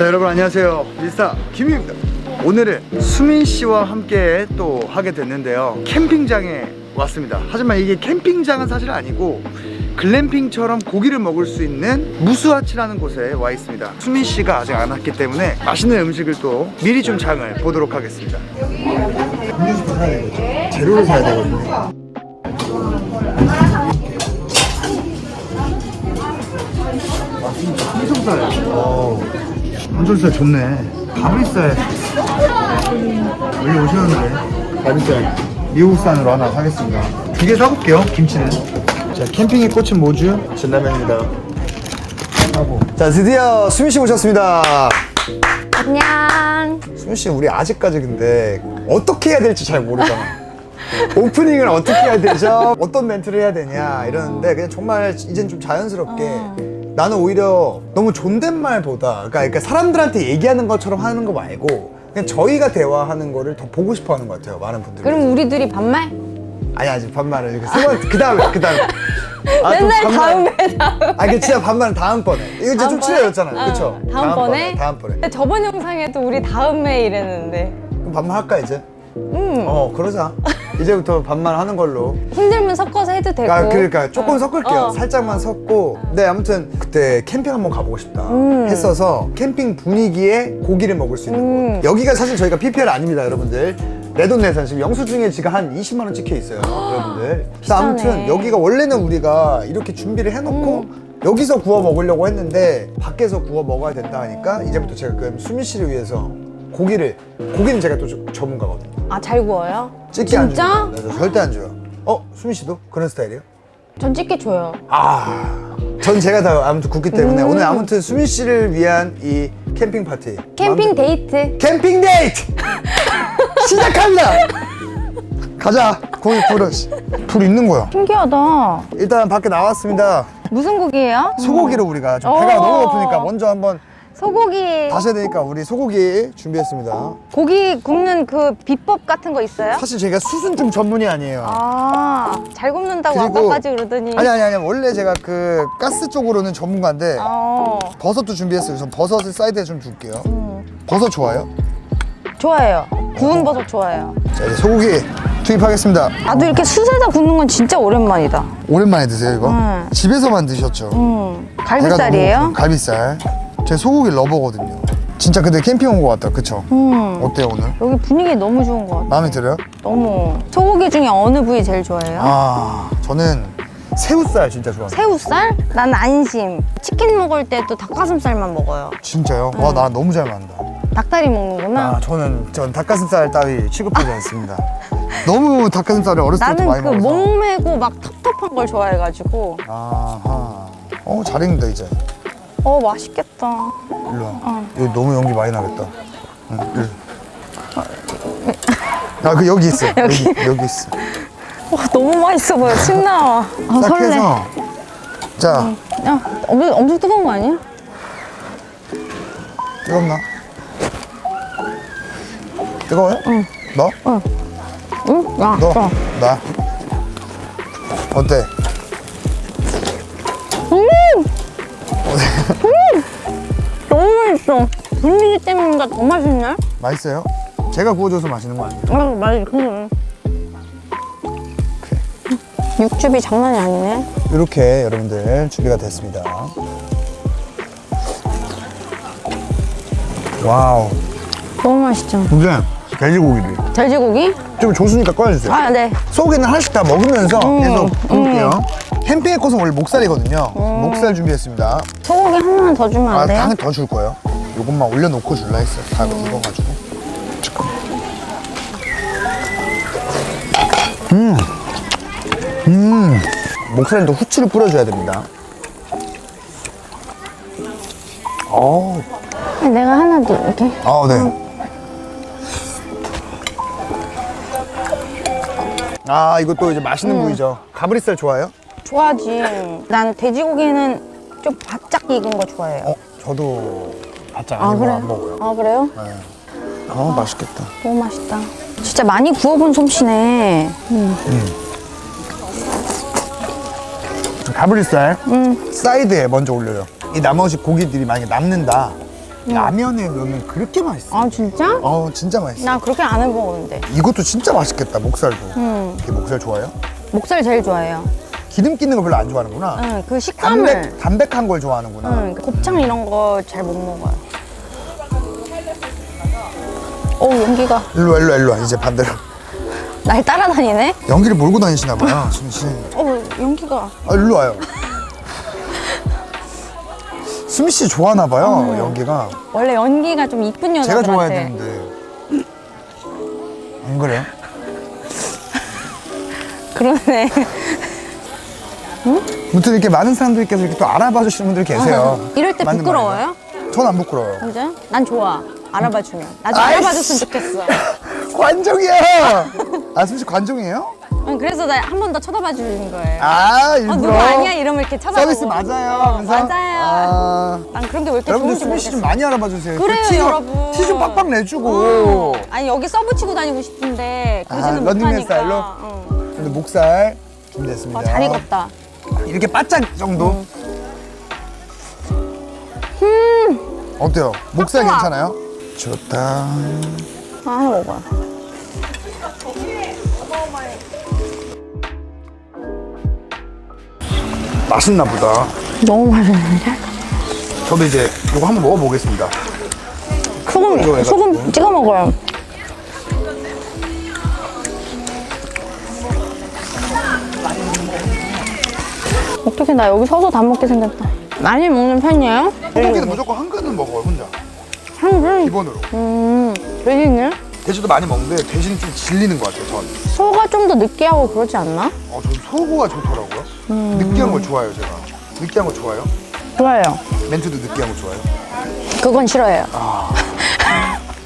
자, 여러분 안녕하세요. 일사 김입니다. 오늘은 수민 씨와 함께 또 하게 됐는데요. 캠핑장에 왔습니다. 하지만 이게 캠핑장은 사실 아니고 글램핑처럼 고기를 먹을 수 있는 무수아치라는 곳에 와 있습니다. 수민 씨가 아직 안 왔기 때문에 맛있는 음식을 또 미리 좀 장을 보도록 하겠습니다. 음료수도 사야 되겠죠? 재료를 사야 되거든요. 삼성살. 어, 삼성살 좋네. 가브리살. 여기 오셨는데. 가브리살. 미국산으로 하나 사겠습니다. 두 개 사볼게요, 김치는. 자, 캠핑의 꽃은 뭐죠? 진라면입니다. 하고. 자, 드디어 수민 씨 오셨습니다. 안녕. 수민 씨, 우리 아직까지 근데 어떻게 해야 될지 잘 모르잖아. 오프닝을 어떻게 해야 되죠? 어떤 멘트를 해야 되냐 이러는데 그냥 정말 이젠 좀 자연스럽게 나는 오히려 너무 존댓말보다 그러니까, 그러니까 사람들한테 얘기하는 것처럼 하는 거 말고 그냥 저희가 대화하는 거를 더 보고 싶어 하는 것 같아요 많은 분들이 그럼 우리 둘이 반말? 아니 아직 반말을 이렇게 세 번, 그 다음에 그 다음에 아, 또 맨날 반말. 다음에 다음. 아 이게 진짜 반말은 다음번에 이거 이제 좀 다음번에? 친해졌잖아요 어, 그쵸? 다음번에? 다음번에 근데 저번 영상에도 우리 다음에 이랬는데 그럼 반말 할까 이제? 음 어 그러자 이제부터 반말 하는 걸로 힘들면 섞어서 해도 되고. 아, 그러니까 조금 어. 섞을게요. 어. 살짝만 섞고. 네, 아무튼 그때 캠핑 한번 가보고 싶다 음. 했어서 캠핑 분위기에 고기를 먹을 수 있는 음. 곳. 여기가 사실 저희가 PPL 아닙니다, 여러분들. 내돈내산 지금 영수증에 지금 한 20만 원 찍혀 있어요, 여러분들. 그래서 비싸네. 아무튼 여기가 원래는 우리가 이렇게 준비를 해놓고 여기서 구워 먹으려고 했는데 밖에서 구워 먹어야 된다 하니까 이제부터 제가 그럼 수민 씨를 위해서 고기를 고기는 제가 또 저- 전문가거든요. 아 잘 구워요? 찌개 안 진짜? 줘요. 네, 저 절대 안 줘요. 어, 수민 씨도 그런 스타일이에요? 전 찍게 줘요. 아, 전 제가 다 아무튼 굳기 때문에 음. 오늘 아무튼 수민 씨를 위한 이 캠핑 파티. 캠핑 데이트. 캠핑 데이트 시작합니다. 가자. 거기 불을 불 있는 거야. 신기하다. 일단 밖에 나왔습니다. 무슨 고기예요? 소고기로 우리가 좀 배가 어. 너무 고프니까 먼저 한번 소고기. 다시 해야 되니까 우리 소고기 준비했습니다. 고기 굽는 그 비법 같은 거 있어요? 사실 제가 수순 좀 전문이 아니에요. 아, 잘 굽는다고 그리고- 아까까지 그러더니. 아니 아니 아니 원래 제가 그 가스 쪽으로는 전문가인데 어, 버섯도 준비했어요. 그래서 버섯을 사이드에 좀 둘게요. 음, 버섯 좋아요? 좋아해요. 구운 버섯 좋아해요. 자 이제 소고기 투입하겠습니다. 나도 이렇게 숯에다 굽는 건 진짜 오랜만이다. 오랜만에 드세요 이거? 음. 집에서 만 드셨죠? 음, 갈비살이에요? 갈비살. 제 소고기 러버거든요. 진짜 근데 캠핑 온 것 같다, 그쵸? 음, 어때요 오늘? 여기 분위기 너무 좋은 것 같아. 마음에 들어요? 너무. 소고기 중에 어느 부위 제일 좋아해요? 아 저는 새우살 진짜 좋아해요. 새우살? 난 안심. 치킨 먹을 때 또 닭가슴살만 먹어요. 진짜요? 와 나 너무 잘 맞는다. 닭다리 먹는구나. 아 저는 전 닭가슴살 따위 취급하지 않습니다. 너무 닭가슴살을 어렸을 때부터 나는 많이 그 먹어서. 목매고 막 텁텁한 걸 좋아해가지고. 아하. 어, 잘 익는다, 이제. 어, 맛있겠다. 일로 와. 어. 여기 너무 연기 많이 나겠다. 응, 일로. 아, 그 여기 있어. 여기, 여기 있어. 와, 너무 맛있어 보여. 침 나와. 아, 딱 설레. 해서. 자, 야, 엄청, 엄청 뜨거운 거 아니야? 뜨겁나? 뜨거워요? 응. 너? 응? 야, 너? 자. 나? 어때? 맛있어. 분위기 때문인가 더 맛있네? 맛있어요? 제가 구워줘서 맛있는 거 아니에요? 아, 맛있어. 육즙이 장난이 아니네. 이렇게 여러분들 준비가 됐습니다. 와우. 너무 맛있죠. 근데 돼지고기를 돼지고기? 좀 조수니까 꺼내주세요. 아, 네. 소고기는 하나씩 다 먹으면서 음, 계속 구울게요. 캠핑의 꽃은 원래 목살이거든요. 목살 준비했습니다. 소고기 하나만 더 주면 아, 안 돼요? 당연 더줄 거예요. 요것만 올려놓고 줄라 했어요. 다 익어가지고. 잠깐만. 음. 음. 목살은 또 후추를 뿌려줘야 됩니다. 어우. 내가 하나 더 이렇게. 아, 네. 아, 이것도 이제 맛있는 음. 부위죠. 가브리살 좋아해요? 좋아하지. 난 돼지고기는 좀 바짝 익은 거 좋아해요. 어, 저도 바짝 아, 그래요? 안 먹어요. 아, 그래요? 아, 맛있겠다. 너무 맛있다. 진짜 많이 구워본 솜씨네. 가브리살 음. 사이드에 먼저 올려요. 이 나머지 고기들이 만약에 남는다. 라면에 넣으면 그렇게 맛있어. 아 진짜? 어, 진짜 맛있어. 나 그렇게 안 해먹었는데. 이것도 진짜 맛있겠다, 목살도. 음, 이렇게 목살 좋아해요? 목살 제일 좋아해요. 기름 끼는 거 별로 안 좋아하는구나. 응, 그 식감을. 담백, 담백한 걸 좋아하는구나. 응, 곱창 이런 거 잘 못 먹어요. 오, 연기가 일로 와, 일로 와, 일로 와. 이제 반대로. 날 따라다니네? 연기를 몰고 다니시나 봐요, 수민 씨. 어, 연기가. 아, 일로 와요. 수민 씨 좋아하나 봐요, 연기가. 원래 연기가 좀 이쁜 제가 여자들한테. 좋아해야 되는데. 안 그래요? 그러네. 아무튼 이렇게 많은 사람들께서 이렇게 또 알아봐 주시는 분들이 계세요. 이럴 때 맞는 부끄러워요? 전안 부끄러워요. 진짜? 난 좋아. 알아봐 주면. 나좀 아이씨. 알아봐 줬으면 좋겠어. 관종이야! 아, 수민 씨 관종이에요? 응, 그래서 나 한 번 더 쳐다봐 주는 거예요. 아, 어, 일부러. 누구 아니야? 이러면 이렇게 쳐다보고. 서비스 맞아요. 어, 하면서? 맞아요. 아. 난 그런 게 왜 이렇게 여러분들 좋은지 수민 씨좀 모르겠어. 많이 알아봐 주세요. 그래요, 티 좀- 여러분. 티좀 빡빡 내주고. 어. 아니 여기 써붙이고 다니고 싶은데 아, 그러지는 런닝맨 못하니까. 스타일로? 응. 근데 목살 준비됐습니다. 어, 잘 익었다. 이렇게 바짝 정도. 어때요? 목살 음. 괜찮아요? 좋다. 하나 먹어요. 맛있나 보다. 너무 맛있는데? 저도 이제 이거 한번 먹어보겠습니다. 소금. 소금 찍어 먹어요. 어떻게 나 여기 서서 다 먹게 생겼다. 많이 먹는 편이에요? 소고기는 무조건 한 그릇 먹어요 혼자. 한글 기본으로. 음, 돼지는? 돼지도 많이 먹는데 대신 좀 질리는 것 같아요 전. 소가 좀 더 느끼하고 그러지 않나? 어, 전 소고가 좋더라고요. 음. 느끼한 걸 좋아해요 제가. 느끼한 거 좋아요? 좋아요. 멘트도 느끼한 거 좋아요? 그건 싫어해요.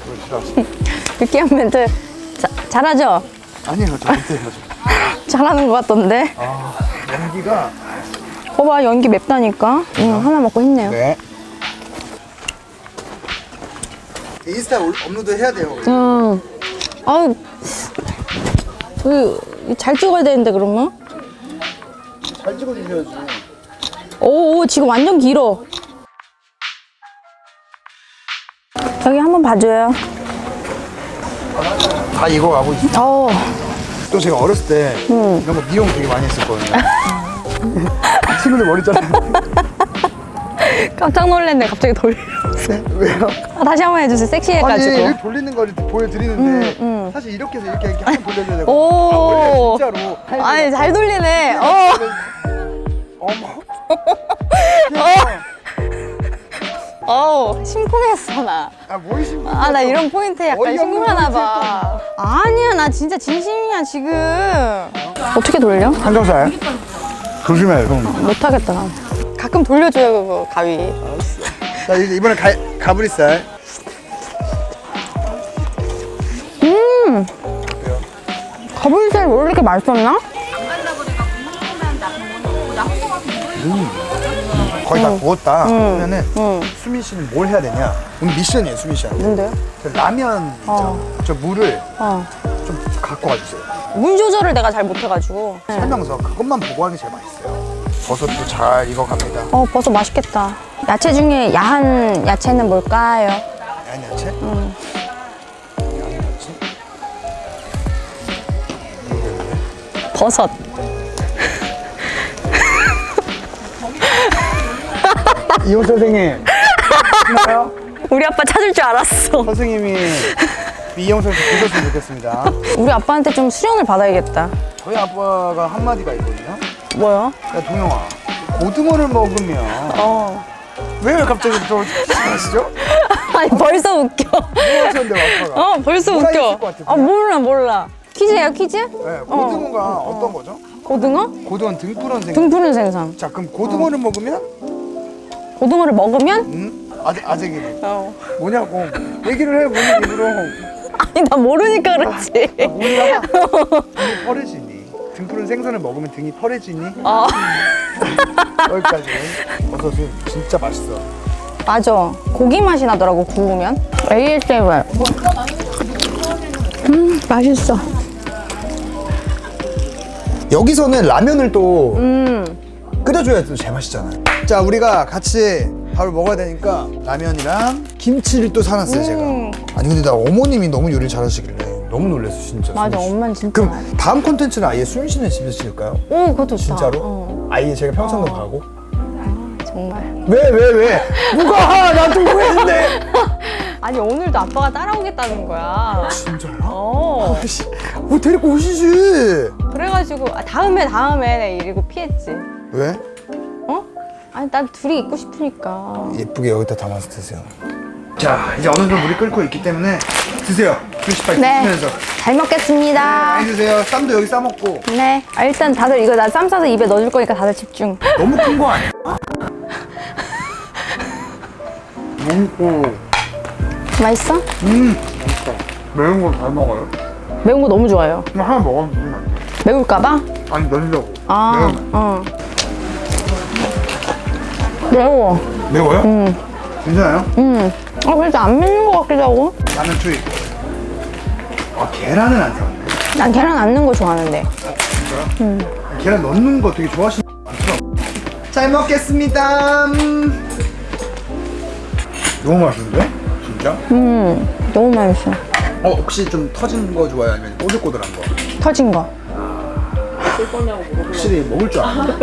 그걸 싫어하시 느끼한 멘트 자, 잘하죠? 아니에요 저 저. 잘하는 것 같던데. 아 연기가 거봐 연기 맵다니까. 응, 하나 먹고 힘내요. 네. 인스타 올- 업로드 해야 돼요. 응. 아우, 그, 잘 찍어야 되는데, 그러면? 잘 찍어주셔야지. 오, 오, 지금 완전 길어. 여기 한번 봐줘요. 다 익어가고 있어. 어, 또 제가 어렸을 때 이런 거 미용 되게 많이 했었거든요. 친구들 머리 잘라. 깜짝 놀랐네, 갑자기 돌려. 왜요? 아, 다시 한 번 해주세요, 아니 섹시해가지고. 이렇게 돌리는 거를 보여드리는데 음, 음. 사실 이렇게 해서 이렇게 이렇게 한번 돌려줘야 되고. 오. 아, 원래 진짜로. 아니, 잘 돌리네. 어. 어머. 어우, 심쿵했어, 나. 아, 뭘 신고? 아, 나 이런 포인트에 약간 어이없는 심쿵하나 봐. 아니야, 나 진짜 진심이야, 지금. 어떻게 돌려? 한정살. 조심해요, 형. 못하겠다, 나. 가끔 돌려줘요, 그거, 가위. 자, 이제 이번에 가, 가브리살. 가브리살 원래 이렇게 맛있었나? 거의 다 구웠다. 그러면은 응. 수민 씨는 뭘 해야 되냐? 오늘 미션이에요, 수민 씨한테. 뭔데요? 저 라면 있죠? 어. 저 물을 어. 좀 갖고 와주세요. 물 조절을 내가 잘 못해가지고. 네. 설명서 그것만 보고 하는 게 제일 맛있어요. 버섯도 잘 익어갑니다. 어, 벌써 맛있겠다. 야채 중에 야한 야채는 뭘까요? 야한 야채? 음. 야한 야채? 버섯. 이호 선생님. 우리 아빠 찾을 줄 알았어. 선생님이 미용 선생 보셨으면 좋겠습니다. 우리 아빠한테 좀 수련을 받아야겠다. 저희 아빠가 한마디가 있거든요. 뭐요? 야, 동영아. 고등어를 먹으면 어. 왜 갑자기 또 하시죠? 아니, 벌써 웃겨. 뭐 하셨는데 아빠가? 어, 벌써 뭐라 웃겨. 했을 것 같아, 아, 몰라, 몰라. 퀴즈예요, 퀴즈? 네, 고등어가 어. 떤 거죠? 고등어? 고등어는 등푸른 생. 등 푸른 생선. 자, 그럼 고등어를 먹으면 고등어를 먹으면? 음? 아재 아재기네. 어. 뭐냐고 얘기를 해 본인 입으로. 아니, 나 모르니까 그렇지. 몰라. 등이 펄해지니. 등푸른 생선을 먹으면 등이 펄해지니. 어. 여기까지. 버섯은 진짜 맛있어. 맞아. 고기 맛이 나더라고, 구우면. ASMR. 음, 맛있어. 여기서는 라면을 또 음. 끓여줘야 또 제맛이잖아요. 자, 우리가 같이 밥을 먹어야 되니까 라면이랑 김치를 또 사놨어요 제가. 음. 아니 근데 나 어머님이 너무 요리를 잘하시길래 너무 놀랐어 진짜. 맞아, 수민 씨. 엄마는 진짜. 그럼 다음 콘텐츠는 아예 수민 씨네 집에서 찍을까요? 오, 그것도 좋다. 진짜로? 어, 아예 제가 평상도 가고. 정말. 왜 왜 왜? 누가 나도 구했는데? 아니, 오늘도 아빠가 따라오겠다는 거야. 진짜요? 어. 아씨, 뭐 데리고 오시지. 그래가지고, 아, 다음에, 다음에 내가 이러고 피했지. 왜? 어? 아니, 난 둘이 있고 싶으니까. 예쁘게 여기다 담아서 드세요. 자, 이제 어느 정도 물이 끓고 있기 때문에 드세요. 주시 빨리 네. 드시면서. 잘 먹겠습니다. 많이 드세요. 쌈도 여기 싸 먹고. 네. 아, 일단 다들 이거 나 쌈 싸서 입에 넣어줄 거니까 다들 집중. 너무 큰 거 아니야? 먹고 맛있어? 음 맛있다. 매운 거 잘 먹어요. 매운 거 너무 좋아요. 이거 하나 먹으면 거 아니야? 매울까봐? 아니 넣으려고. 아, 어. 매워. 매워요? 음. 괜찮아요? 음. 아, 그래도 안 맵는 것 같기도 하고. 라면 투입. 아 계란은 안 사왔네. 난 계란 안 넣는 거 좋아하는데. 계란 넣는 거 되게 좋아하시는. 잘 먹겠습니다. 음. 너무 맛있는데? 진짜? 음, 너무 맛있어. 어 혹시 좀 터진 거 좋아요? 아니면 꼬들꼬들한 거? 터진 거. 확실히 먹을 줄 아네.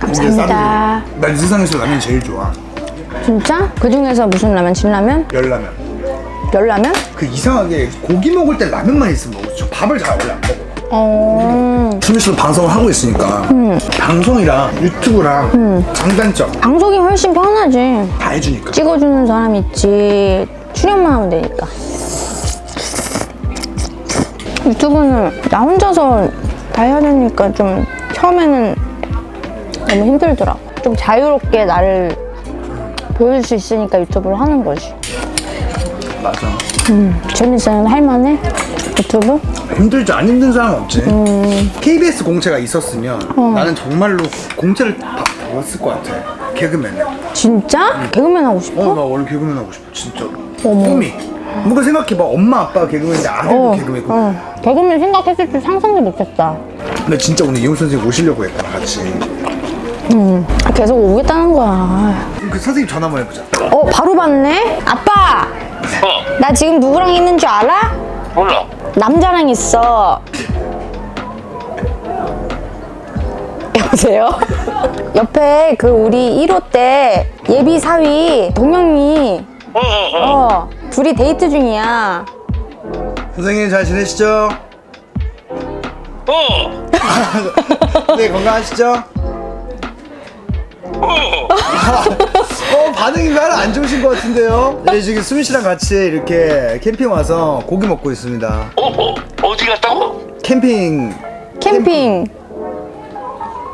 감사합니다. 난 세상에서 라면 제일 좋아. 진짜? 그 중에서 무슨 라면? 진라면? 열라면. 열라면? 그 이상하게 고기 먹을 때 라면만 있으면 먹어. 저 밥을 잘 원래 안 먹어. 어. 수미 씨도 방송을 하고 있으니까 방송이랑 유튜브랑 장단점 방송이 훨씬 편하지. 다 해주니까. 찍어주는 사람 있지. 출연만 하면 되니까. 유튜브는 나 혼자서 다 해야 되니까 좀 처음에는 너무 힘들더라. 좀 자유롭게 나를 보여줄 수 있으니까 유튜브를 하는 거지. 맞아. 재밌어요? 할만해? 유튜브? 힘들지 안 힘든 사람 없지. KBS 공채가 있었으면 나는 정말로 공채를 다 배웠을 것 같아. 개그맨. 진짜? 개그맨 하고 싶어? 어, 나 원래 개그맨 하고 싶어. 진짜로. 꿈이. 뭔가 생각해 봐. 엄마 아빠가 개그맨인데 아들도 어, 개그맨이고. 어. 개그맨 생각했을 줄 상상도 못했다. 근데 진짜 오늘 이용 선생님 오시려고 했잖아, 같이. 아, 계속 오겠다는 거야. 그럼 그 선생님 전화 한번 해보자. 어, 바로 봤네? 아빠! 어, 나 지금 누구랑 있는 줄 알아? 몰라. 남자랑 있어. 여보세요? 옆에 그 우리 1호 때 예비 사위 동영이 어, 어, 어. 어 둘이 데이트 중이야. 선생님 잘 지내시죠? 어, 네, 건강하시죠? 어. 어, 반응이 별로 안 좋으신 것 같은데요? 네, 지금 수민 씨랑 같이 이렇게 캠핑 와서 고기 먹고 있습니다. 어, 어, 어디 갔다고? 캠핑. 캠핑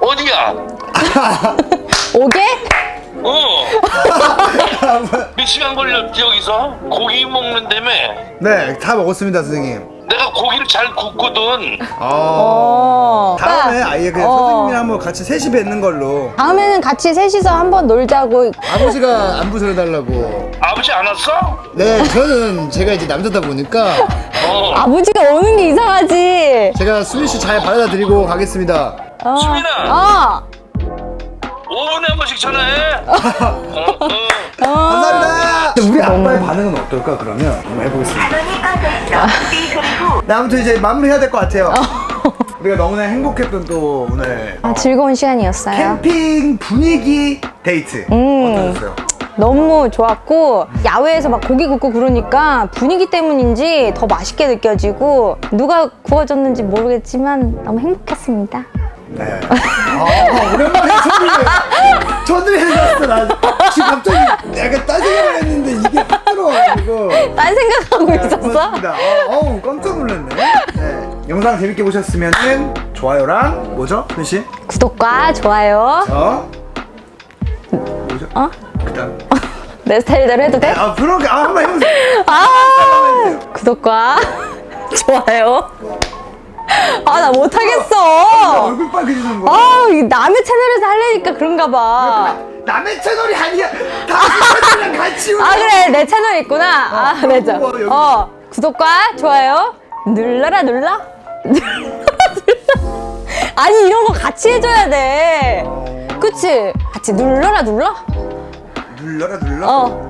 어디야? 오게? 어. 몇 시간 걸렸지 여기서? 고기 먹는다며? 네, 다 먹었습니다, 선생님. 내가 고기를 잘 굽거든. 아. 어. 다음에 아예 그냥 어. 선생님이랑 한번 같이 셋이 뵙는 걸로. 다음에는 같이 셋이서 한번 놀자고. 아버지가 안부 전해달라고. 아버지 안 왔어? 네, 저는 제가 이제 남자다 보니까 어. 아버지가 오는 게 이상하지. 제가 수민 씨잘 받아다 드리고 가겠습니다. 어. 수민아. 어. 5분에 한 번씩 전화해. 어, 어. 어. 아빠의 반응은 어떨까 그러면 한번 해보겠습니다. 네, 아무튼 이제 마무리해야 될 것 같아요. 우리가 너무나 행복했던 또 오늘 아, 즐거운 시간이었어요. 캠핑 분위기 데이트 음. 어떠셨어요? 너무 좋았고 야외에서 막 고기 굽고 그러니까 분위기 때문인지 더 맛있게 느껴지고 누가 구워줬는지 모르겠지만 너무 행복했습니다. 네. 아, 오랜만에 소리를 전화해줬어. 나 지금 갑자기 딴 생각하고 네, 있었어? 고맙습니다. 어, 어우, 깜짝 놀랐네. 네. 영상 재밌게 보셨으면은 좋아요랑 뭐죠, 순 씨? 구독과 좋아요 저 뭐죠? 어? 그다음. 내 스타일대로 해도 돼? 아, 그러게. 아, 한번 해보세요. 아 구독과 좋아요 아나 못하겠어 얼굴 빨개지는 거. 아 이 남의 채널에서 하려니까 그런가 봐 남의 채널이 아니야. 다 아 그래 내 채널 있구나 아 맞아 여기. 어 구독과 좋아요 눌러라 눌러 아니 이런 거 같이 해줘야 돼. 그치? 같이 눌러라 눌러? 눌러라 눌러. 어.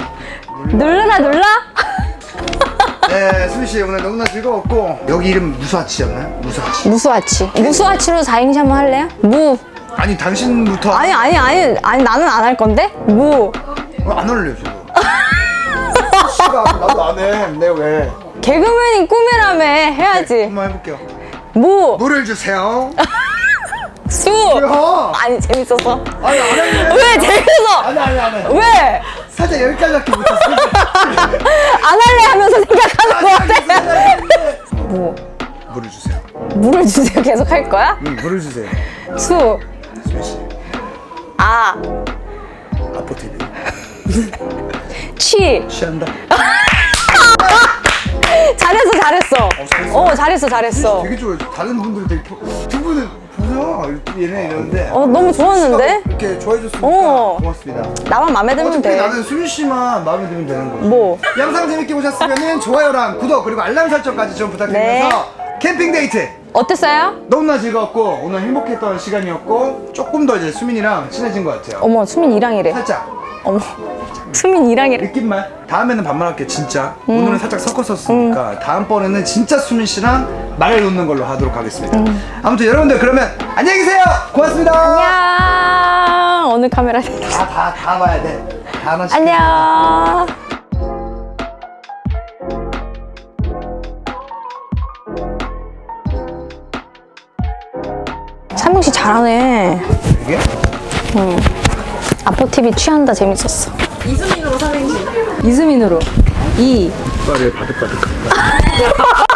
눌러라 눌러? 네, 수민 씨 오늘 너무나 즐거웠고 여기 이름 무수아치였나요? 무수아치. 무수아치. 무수아치로 4행시 한번 할래요? 무. 아니 당신부터 아니 아니 아니 아니 나는 안 할 건데? 무. 어, 안 할래요 저거. 씨가 나도 안 해. 내 왜? 개그맨인 꿈이라며 해야지. 한번 해볼게요. 무. 물을 주세요. 수. 왜요? 아니 재밌어서. 아니 안 할래. 왜 재밌어? 아니 아니 안 해. 왜? 살짝 여기까지밖에 못했어. 안 할래 하면서 생각하는 거 같아. 무. 물을 주세요. 물을 주세요. 계속 할 거야? 응, 물을 주세요. 수. 수민 씨. 아. 아포 TV. 취. 취한다. 잘했어 잘했어. 잘했어? 어 잘했어 잘했어. 되게 좋아요. 다른 분들이 되게 표- 두 분은 보세요. 얘네 이러는데. 어 너무 좋았는데? 이렇게 좋아해 줬으니까 어. 고맙습니다. 나만 마음에 들면 어차피 돼. 나는 수민 씨만 마음에 들면 되는 거지. 뭐? 영상 재밌게 보셨으면 좋아요랑 구독 그리고 알람 설정까지 좀 부탁드리면서 캠핑 데이트 어땠어요? 너무나 즐거웠고 오늘 행복했던 시간이었고 조금 더 이제 수민이랑 친해진 것 같아요. 어머 수민 이랑이래. 살짝 어머 수민 이랑이래. 느낌만 다음에는 반말할게 진짜 음. 오늘은 살짝 섞었었으니까 다음번에는 진짜 수민 씨랑 말을 놓는 걸로 하도록 하겠습니다. 음. 아무튼 여러분들 그러면 안녕히 계세요. 고맙습니다. 안녕. 어느 카메라? 다 다 다 봐야 돼. 다 하나씩. 안녕. 삼영 씨 잘하네. 이게? 아포 TV 취한다 재밌었어. 이수민으로 삼행시. 이수민으로. 이. 빨리 바득바득.